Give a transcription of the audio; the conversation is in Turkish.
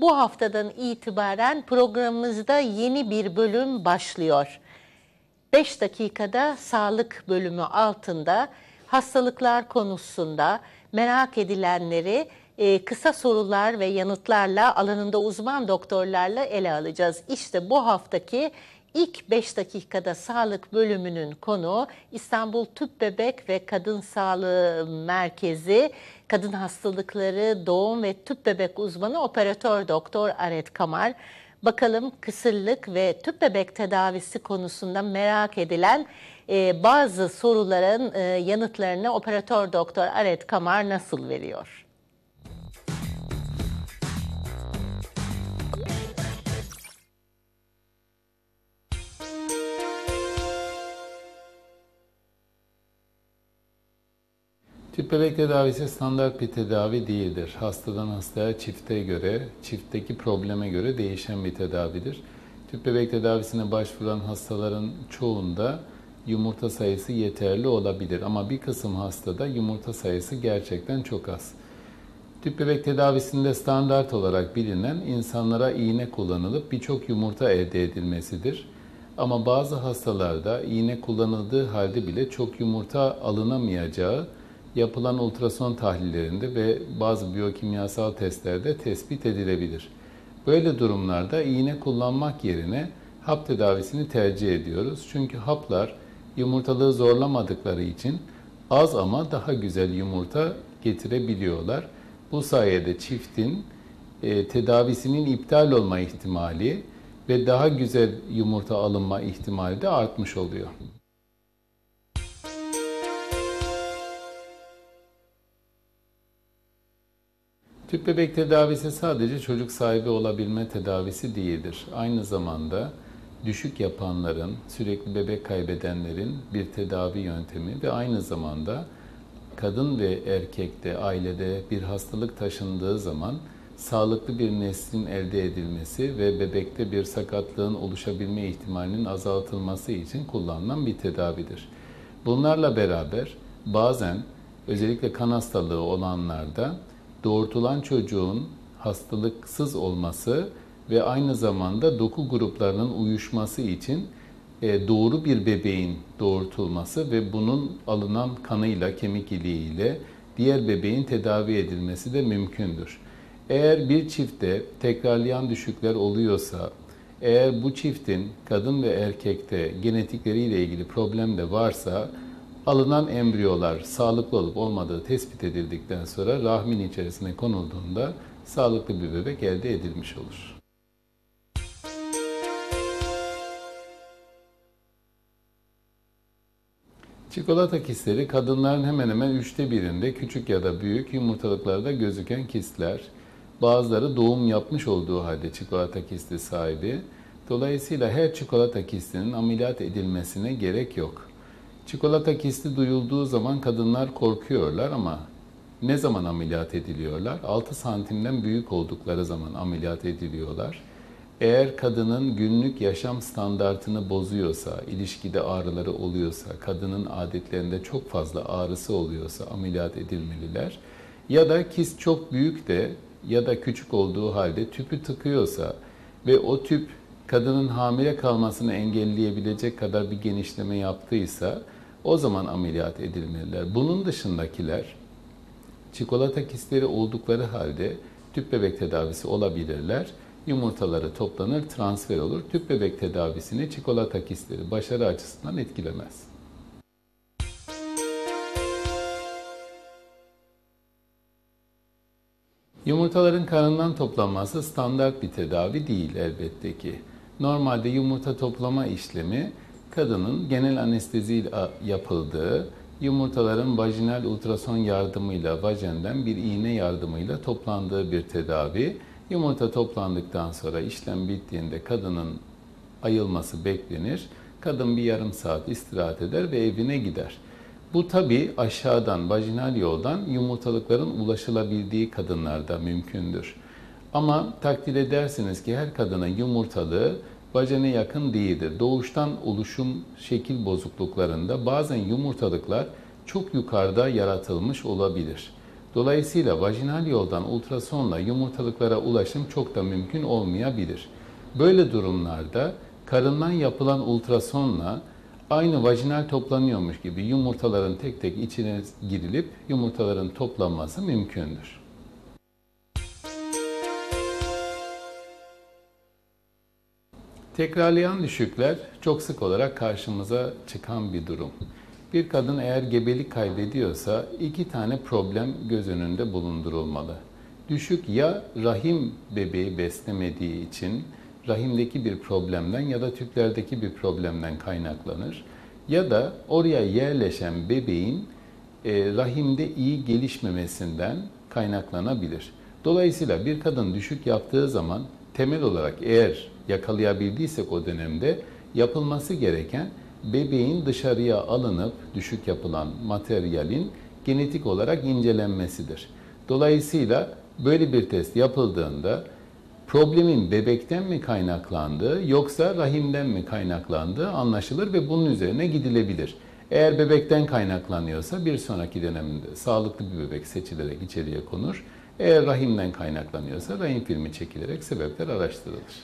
Bu haftadan itibaren programımızda yeni bir bölüm başlıyor. 5 dakikada sağlık bölümü altında hastalıklar konusunda merak edilenleri e, kısa sorular ve yanıtlarla alanında uzman doktorlarla ele alacağız. İşte bu haftaki ilk 5 dakikada sağlık bölümünün konu İstanbul Tüp Bebek ve Kadın Sağlığı Merkezi Kadın Hastalıkları Doğum ve Tüp Bebek uzmanı operatör doktor Aret Kamar. Bakalım kısırlık ve tüp bebek tedavisi konusunda merak edilen e, bazı soruların e, yanıtlarını operatör doktor Aret Kamar nasıl veriyor? Tüp bebek tedavisi standart bir tedavi değildir. Hastadan hastaya çifte göre, çiftteki probleme göre değişen bir tedavidir. Tüp bebek tedavisine başvuran hastaların çoğunda yumurta sayısı yeterli olabilir ama bir kısım hastada yumurta sayısı gerçekten çok az. Tüp bebek tedavisinde standart olarak bilinen insanlara iğne kullanılıp birçok yumurta elde edilmesidir. Ama bazı hastalarda iğne kullanıldığı halde bile çok yumurta alınamayacağı yapılan ultrason tahlillerinde ve bazı biyokimyasal testlerde tespit edilebilir. Böyle durumlarda iğne kullanmak yerine hap tedavisini tercih ediyoruz. Çünkü haplar yumurtalığı zorlamadıkları için az ama daha güzel yumurta getirebiliyorlar. Bu sayede çiftin e, tedavisinin iptal olma ihtimali ve daha güzel yumurta alınma ihtimali de artmış oluyor. Tüp bebek tedavisi sadece çocuk sahibi olabilme tedavisi değildir. Aynı zamanda düşük yapanların, sürekli bebek kaybedenlerin bir tedavi yöntemi ve aynı zamanda kadın ve erkekte, ailede bir hastalık taşındığı zaman sağlıklı bir neslin elde edilmesi ve bebekte bir sakatlığın oluşabilme ihtimalinin azaltılması için kullanılan bir tedavidir. Bunlarla beraber bazen özellikle kan hastalığı olanlarda doğurtulan çocuğun hastalıksız olması ve aynı zamanda doku gruplarının uyuşması için e, doğru bir bebeğin doğurtulması ve bunun alınan kanıyla, kemik iliğiyle diğer bebeğin tedavi edilmesi de mümkündür. Eğer bir çiftte tekrarlayan düşükler oluyorsa, eğer bu çiftin kadın ve erkekte genetikleriyle ilgili problem de varsa alınan embriyolar sağlıklı olup olmadığı tespit edildikten sonra rahmin içerisine konulduğunda sağlıklı bir bebek elde edilmiş olur. Çikolata kistleri kadınların hemen hemen üçte birinde küçük ya da büyük yumurtalıklarda gözüken kistler. Bazıları doğum yapmış olduğu halde çikolata kisti sahibi. Dolayısıyla her çikolata kistinin ameliyat edilmesine gerek yok. Çikolata kisti duyulduğu zaman kadınlar korkuyorlar ama ne zaman ameliyat ediliyorlar? 6 santimden büyük oldukları zaman ameliyat ediliyorlar. Eğer kadının günlük yaşam standartını bozuyorsa, ilişkide ağrıları oluyorsa, kadının adetlerinde çok fazla ağrısı oluyorsa ameliyat edilmeliler. Ya da kist çok büyük de ya da küçük olduğu halde tüpü tıkıyorsa ve o tüp kadının hamile kalmasını engelleyebilecek kadar bir genişleme yaptıysa o zaman ameliyat edilmeliler. Bunun dışındakiler çikolata kistleri oldukları halde tüp bebek tedavisi olabilirler. Yumurtaları toplanır, transfer olur. Tüp bebek tedavisini çikolata kistleri başarı açısından etkilemez. Yumurtaların karından toplanması standart bir tedavi değil elbette ki. Normalde yumurta toplama işlemi kadının genel anestezi yapıldığı, yumurtaların vajinal ultrason yardımıyla, vajenden bir iğne yardımıyla toplandığı bir tedavi. Yumurta toplandıktan sonra işlem bittiğinde kadının ayılması beklenir. Kadın bir yarım saat istirahat eder ve evine gider. Bu tabi aşağıdan, vajinal yoldan yumurtalıkların ulaşılabildiği kadınlarda mümkündür. Ama takdir edersiniz ki her kadının yumurtalığı vajene yakın değildir. Doğuştan oluşum şekil bozukluklarında bazen yumurtalıklar çok yukarıda yaratılmış olabilir. Dolayısıyla vajinal yoldan ultrasonla yumurtalıklara ulaşım çok da mümkün olmayabilir. Böyle durumlarda karından yapılan ultrasonla aynı vajinal toplanıyormuş gibi yumurtaların tek tek içine girilip yumurtaların toplanması mümkündür. Tekrarlayan düşükler çok sık olarak karşımıza çıkan bir durum. Bir kadın eğer gebelik kaybediyorsa iki tane problem göz önünde bulundurulmalı. Düşük ya rahim bebeği beslemediği için rahimdeki bir problemden ya da tüplerdeki bir problemden kaynaklanır. Ya da oraya yerleşen bebeğin e, rahimde iyi gelişmemesinden kaynaklanabilir. Dolayısıyla bir kadın düşük yaptığı zaman temel olarak eğer yakalayabildiysek o dönemde yapılması gereken bebeğin dışarıya alınıp düşük yapılan materyalin genetik olarak incelenmesidir. Dolayısıyla böyle bir test yapıldığında problemin bebekten mi kaynaklandığı yoksa rahimden mi kaynaklandığı anlaşılır ve bunun üzerine gidilebilir. Eğer bebekten kaynaklanıyorsa bir sonraki dönemde sağlıklı bir bebek seçilerek içeriye konur. Eğer rahimden kaynaklanıyorsa rahim filmi çekilerek sebepler araştırılır.